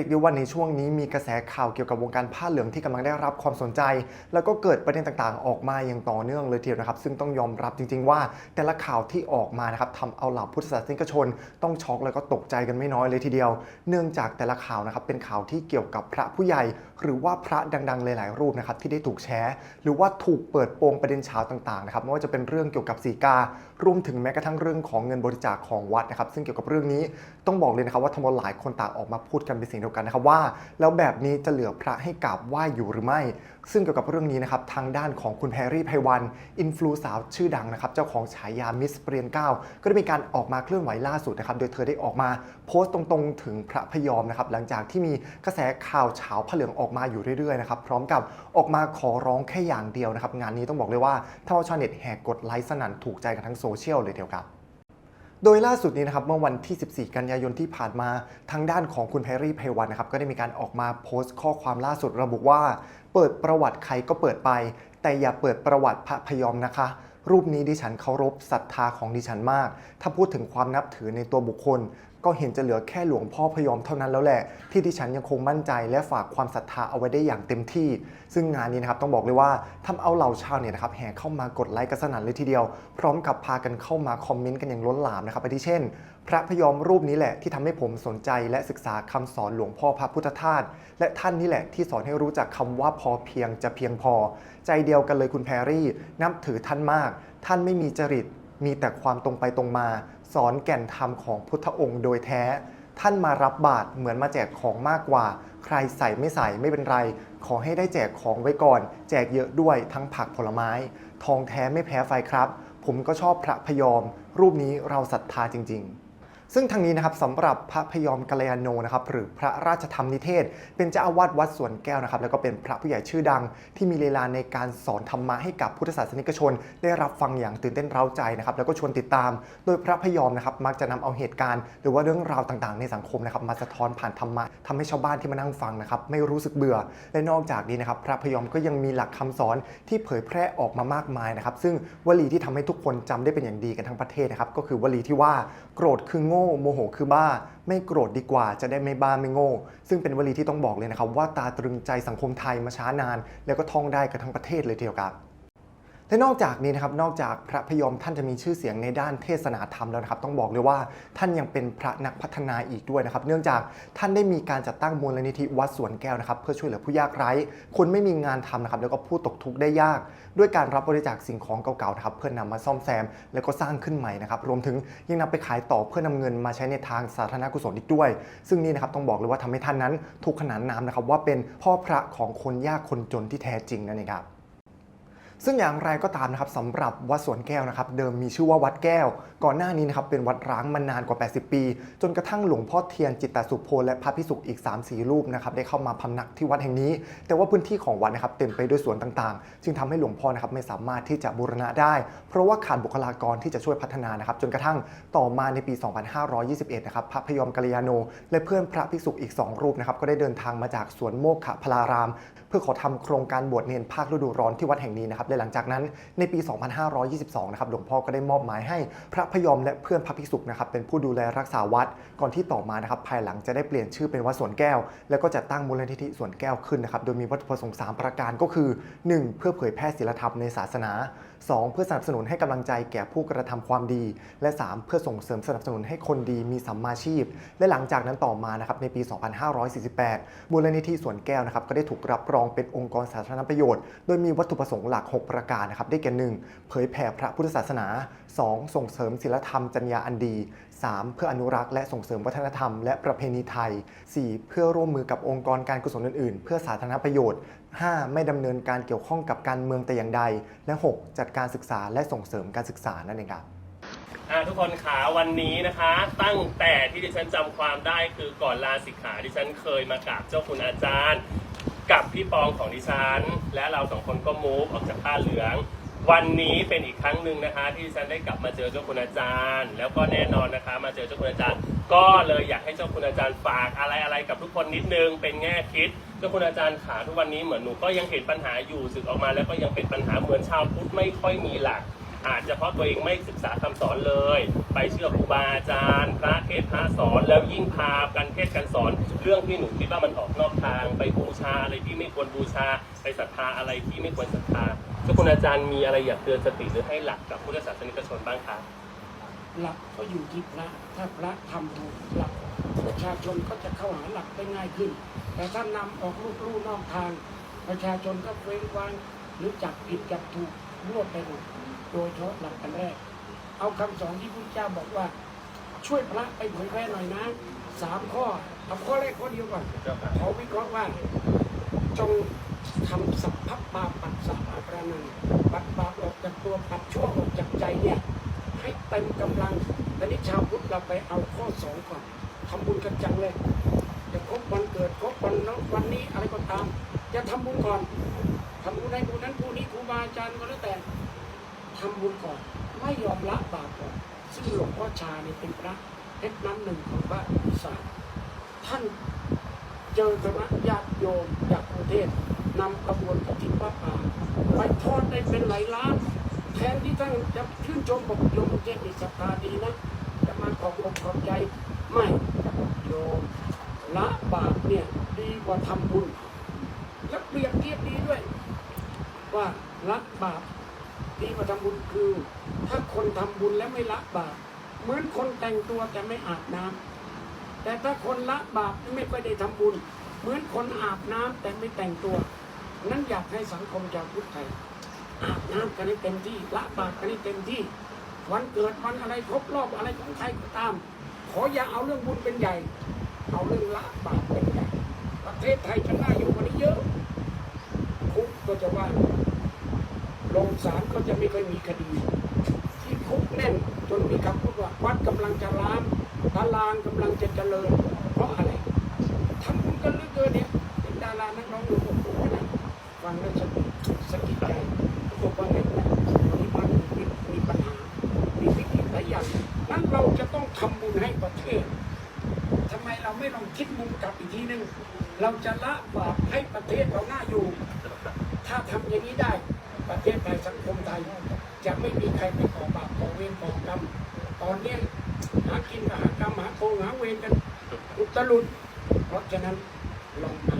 ยกได้ว่าในช่วงนี้มีกระแสข่าวเกี่ยวกับวงการผ้าเหลืองที่กำลังได้รับความสนใจ แล้วก็เกิดประเด็นต่างๆ ออกมาอย่างต่อเนื่องเลยทีเดียวนะครับ ซึ่งต้องยอมรับจริง ๆ ว่า แต่ละข่าวที่ออกมานะครับทำเอาเหล่าพุทธศาสนิกชน ต้องช็อกแล้วก็ตกใจกันไม่น้อยเลยทีเดียว เนื่องจากแต่ละข่าวนะครับเป็นข่าวที่เกี่ยวกับพระผู้ใหญ่ หรือว่าพระดังๆ หลาย ๆ รูปนะครับที่ได้ถูกแชร์หรือว่าถูกเปิดโปงประเด็นเช้าต่างๆนะครับไม่ว่าจะเป็นเรื่องเกี่ยวกับสีกา รวมถึงแม้กระทั่งเรื่องของเงินบริจาคของวัดนะครับซึ่งเกี่ยวกับเรื่องนี้ต้องบอกเลยนะครับว่าทำเอาหลายคนต่างออกมาพูดกันเป็นเสียงยวกันนะครับว่า แล้วแบบนี้จะเหลือพระให้กราบไหว้อยู่หรือไม่ ซึ่งเกี่ยวกับเรื่องนี้นะครับทางด้านของคุณแพรรี่ไพวัน อินฟลูสาวชื่อดังนะครับเจ้าของฉายามิสเปรียนเก้าก็ได้มีการออกมาเคลื่อนไหวล่าสุดนะครับโดยเธอได้ออกมาโพสต์ตรงๆ ถึงพระพยอมนะครับหลังจากที่มีกระแสข่าวเฉาพระเหลืองออกมาอยู่เรื่อยๆนะครับพร้อมกับออกมาขอร้องแค่อย่างเดียวนะครับงานนี้ต้องบอกเลยว่าถ้าว่าชาวเน็ตแหกกดไลค์สนั่นถูกใจกันทั้งโซเชียลเลยเดียวครับ โดยล่าสุดนี้นะครับเมื่อวันที่ 14 กันยายนที่ผ่านมาทางด้านของคุณแพรรี่เพวันนะครับก็ได้มีการออกมาโพสต์ข้อความล่าสุดระบุว่า เปิดประวัติใครก็เปิดไป แต่อย่าเปิดประวัติพระพยอมนะคะ รูปนี้ดิฉันเคารพศรัทธาของดิฉันมาก ถ้าพูดถึงความนับถือในตัวบุคคล ก็เห็นจะเหลือแค่หลวงพ่อพยอมเท่านั้นแล้วแหละ ที่ดิฉันยังคงมั่นใจและฝากความศรัทธาเอาไว้ได้อย่างเต็มที่ ซึ่งงานนี้นะครับต้องบอกเลยว่าทำเอาเหล่าชาวเนี่ยนะครับแห่เข้ามากดไลค์กันสนั่นเลยทีเดียว พร้อมกับพากันเข้ามาคอมเมนต์กันอย่างล้นหลามนะครับไปที่เช่นพระพยอมรูปนี้แหละที่ทำให้ผมสนใจและศึกษาคำสอนหลวงพ่อพระพุทธทาสและท่านนี่แหละที่สอนให้รู้จักคำว่าพอเพียงจะเพียงพอ ใจเดียวกันเลยคุณแพรรี่ นับถือท่านมาก ท่านไม่มีจริต มีแต่ความตรงไปตรงมา สอนแก่นธรรมของพุทธองค์โดยแท้ ท่านมารับบาตรเหมือนมาแจกของมากกว่า ใครใส่ไม่ใส่ไม่เป็นไร ขอให้ได้แจกของไว้ก่อน แจกเยอะด้วยทั้งผักผลไม้ ทองแท้ไม่แพ้ไฟครับ ผมก็ชอบพระพยอม รูปนี้เราศรัทธาจริง ๆ ซึ่งทางนี้นะครับสำหรับพระพยอมกัลยาโนนะครับหรือพระราชธรรมนิเทศ เป็นเจ้าอาวาสวัดสวนแก้วนะครับแล้วก็เป็นพระผู้ใหญ่ชื่อดัง ที่มีลีลาในการสอนธรรมะให้กับพุทธศาสนิกชน ได้รับฟังอย่างตื่นเต้นเร้าใจนะครับแล้วก็ชวนติดตาม โดยพระพยอมนะครับมักจะนำเอาเหตุการณ์ หรือว่าเรื่องราวต่างๆ ในสังคมนะครับมาสะท้อนผ่านธรรมะทำให้ชาวบ้านที่มานั่งฟังนะครับไม่รู้สึกเบื่อ และนอกจากนี้นะครับพระพยอมก็ยังมีหลักคำสอนที่เผยแพร่ออกมามากมายนะครับซึ่งวลีที่ทำให้ทุกคนจำได้เป็นอย่างดีกันทั้งประเทศนะครับก็คือวลีที่ว่าโกรธคือโง่โมโหคือบ้า ไม่โกรธดีกว่าจะได้ไม่บ้าไม่โง่ ซึ่งเป็นวลีที่ต้องบอกเลยนะครับว่าตาตรึงใจสังคมไทยมาช้านาน แล้วก็ท่องได้กันทั้งประเทศเลยทีเดียวครับ และนอกจากนี้นะครับนอกจากพระพยอมท่านจะมีชื่อเสียงในด้านเทศนาธรรมแล้วนะครับต้องบอกเลยว่าท่านยังเป็นพระนักพัฒนาอีกด้วยนะครับ เนื่องจากท่านได้มีการจัดตั้งมูลนิธิวัดสวนแก้วนะครับเพื่อช่วยเหลือผู้ยากไร้ คนไม่มีงานทำนะครับแล้วก็ผู้ตกทุกข์ได้ยาก ด้วยการรับบริจาคสิ่งของเก่าๆนะครับเพื่อนำมาซ่อมแซม แล้วก็สร้างขึ้นใหม่นะครับรวมถึงยังนำไปขายต่อเพื่อนำเงินมาใช้ในทางสาธารณกุศลอีกด้วย ซึ่งนี่นะครับต้องบอกเลยว่าทำให้ท่านนั้นถูกขนานนามนะครับว่าเป็นพ่อพระของคนยากคนจนที่แท้จริงนั่นเองครับ ซึ่งอย่างไรก็ตามนะครับสำหรับวัดสวนแก้วนะครับเดิมมีชื่อว่าวัดแก้ว ก่อนหน้านี้นะครับเป็นวัดร้างมานานกว่า 80 ปี จนกระทั่งหลวงพ่อเทียนจิตตสุโพและพระพิสุกอีก 3-4 รูปนะครับได้เข้ามาพำนักที่วัดแห่งนี้ แต่ว่าพื้นที่ของวัดนะครับเต็มไปด้วยสวนต่างๆ จึงทำให้หลวงพ่อนะครับไม่สามารถที่จะบูรณะได้ เพราะว่าขาดบุคลากรที่จะช่วยพัฒนานะครับจนกระทั่งต่อมาในปี 2521 นะครับพระพยอมกัลยาโน และเพื่อนพระภิกษุอีก 2 รูปนะครับก็ได้เดินทางมาจากสวนโมกขพลาราม เพื่อขอทำโครงการบวชเนนภาคฤดูร้อนที่วัดแห่งนี้นะครับและหลังจากนั้นในปี 2522 นะครับหลวงพ่อก็ได้มอบหมายให้พระพยอมและเพื่อนพระภิกษุนะครับเป็นผู้ดูแลรักษาวัด ก่อนที่ต่อมานะครับภายหลังจะได้เปลี่ยนชื่อเป็นวัดสวนแก้ว แล้วก็จะตั้งมูลนิธิสวนแก้วขึ้นนะครับโดยมีวัตถุประสงค์ 3 ประการก็คือ 1. เพื่อเผยแพร่ศีลธรรมในศาสนา 2. เพื่อสนับสนุนให้กำลังใจแก่ผู้กระทำความดี และ 3 เพื่อส่งเสริมสนับสนุนให้คนดีมีสัมมาชีพ และหลังจากนั้นต่อมานะครับในปี 2548 มูลนิธิสวนแก้วนะครับก็ได้ถูกรับรองเป็นองค์กรสาธารณประโยชน์ โดยมีวัตถุประสงค์หลัก 6 ประการนะครับได้แก่ 1. เผยแผ่พระพุทธศาสนา 2. ส่งเสริมศีลธรรมจรรยาอันดี 3. เพื่ออนุรักษ์และส่งเสริมวัฒนธรรมและประเพณีไทย 4. เพื่อร่วมมือกับองค์กรการกุศลอื่นๆ เพื่อสาธารณประโยชน์ 5. ไม่ดำเนินการเกี่ยวข้องกับการเมืองแต่อย่างใด และ 6. จัดการศึกษาและส่งเสริมการศึกษานั่นเองครับทุกคนขาวันนี้นะคะ ตั้งแต่ที่ดิฉันจำความได้คือก่อนลาสิกขาดิฉันเคยมากราบเจ้าคุณอาจารย์ กับพี่ปองของดิฉัน และเราสองคนก็มูฟออกจากผ้าเหลือง วันนี้เป็นอีกครั้งหนึ่งนะคะ ที่ฉันได้กลับมาเจอเจ้าคุณอาจารย์ แล้วก็แน่นอนนะคะ มาเจอเจ้าคุณอาจารย์ ก็เลยอยากให้เจ้าคุณอาจารย์ฝากอะไรอะไรกับทุกคนนิดนึงเป็นแง่คิดเจ้าคุณอาจารย์ขาทุกวันนี้เหมือนหนูก็ยังเห็นปัญหาอยู่สึกออกมา แล้วก็ยังเป็นปัญหาเหมือนชาวพุทธไม่ค่อยมีหลัก อาจจะเพราะตัวเองไม่ศึกษาคำสอนเลย ไปเชื่อครูบาอาจารย์พระเทศพระสอนแล้วยิ่งพากันเทศกันสอน เรื่องที่หนูคิดว่ามันออกนอกทาง ไปบูชาอะไรที่ไม่ควรบูชาไปศรัทธาอะไรที่ไม่ควรศรัทธา เจ้าคุณอาจารย์มีอะไรอยากเตือนสติหรือให้หลักกับพุทธศาสนิกชนบ้างครับหลักก็อยู่ที่พระ ถ้าพระทำถูกหลักประชาชนก็จะเข้าหาหลักได้ง่ายขึ้น แต่ถ้านำออกลูกลู่นอกทาง ประชาชนก็เฟ้งว้างหรือจับผิดจับถูกรวดไปหมดโดยเฉพาะหลักอันแรก เอาคำสอนที่พุทธเจ้าบอกว่า ช่วยพระไปเผยแพร่หน่อยนะสามข้อเอาข้อแรกข้อเดียวก่อนเจ้าค่ะเขาวิเคราะห์ว่าจง ทำสัพพปาปัสสะประนันปัดบาปออกจากตัวปัดชั่วออกจากใจเนี่ยให้เต็มกำลังต่นี่ชาวพุทธเราไปเอาข้อสองก่อนทำบุญกันจังเลยจะครบวันเกิดครบวันนั้นวันนี้อะไรก็ตาม จะทำบุญก่อนทำบุญให้ผู้นั้นผู้นี้ครูบาอาจารย์ก็แล้วแต่ทำบุญก่อน ไม่ยอมละบาปก่อนซึ่งหลวงพ่อชาเนี่ยเป็นพระเพชรน้ำหนึ่งของพระอีสานท่านเจอคณะญาติโยมจากกรุงเทพ นำกระบวนกฐินพระป่าไปทอดได้เป็นหลายล้าน แทนที่ท่านจะชื่นชมบอกโยมเจมีศรัทธาดีนะ จะมาขอบอกขอบใจไม่โยมละบาปเนี่ยดีกว่าทำบุญแล้วเปรียบเทียบดีด้วย ว่าละบาปดีกว่าทำบุญคือ ถ้าคนทำบุญแล้วไม่ละบาปเหมือนคนแต่งตัวแต่ไม่อาบน้ำแต่ถ้าคนละบาปไม่ค่อยได้ทำบุญ เหมือนคนอาบน้ำแต่ไม่แต่งตัว นั้นอยากให้สังคมชาวพุทธไทยอาบน้ำกันให้เต็มที่ละบาปกันให้เต็มที่ วันเกิดวันอะไรครบรอบอะไรของใครก็ตาม ขออย่าเอาเรื่องบุญเป็นใหญ่ เอาเรื่องละบาปเป็นใหญ่ ประเทศไทยจะน่าอยู่กว่านี้เยอะ คุกก็จะว่าลงศาลก็จะไม่เคยมีคดี ที่คุกแน่นจนมีคำพูดว่าวัดกำลังจะล้างตารางกำลังจะเจริญ เพราะอะไร ฟังแล้วสะกิดสะกิดใจบอกว่าเนี่ยมีปัญหามีมีปัญหา มีวิกฤตหลายอย่างนั้นเราจะต้องทำบุญให้ประเทศทำไมเราไม่ลองคิดมุมกลับอีกทีหนึง เราจะละบาปให้ประเทศเราหน้าอยู่ ถ้าทำอย่างนี้ได้ ประเทศไทยสังคมไทยจะไม่มีใครไปก่อบาปก่อเวรก่อกรรม ตอนนี้หากินหากรรมหาโกงหาเวรกันอุตลุดเพราะฉะนั้นลองมา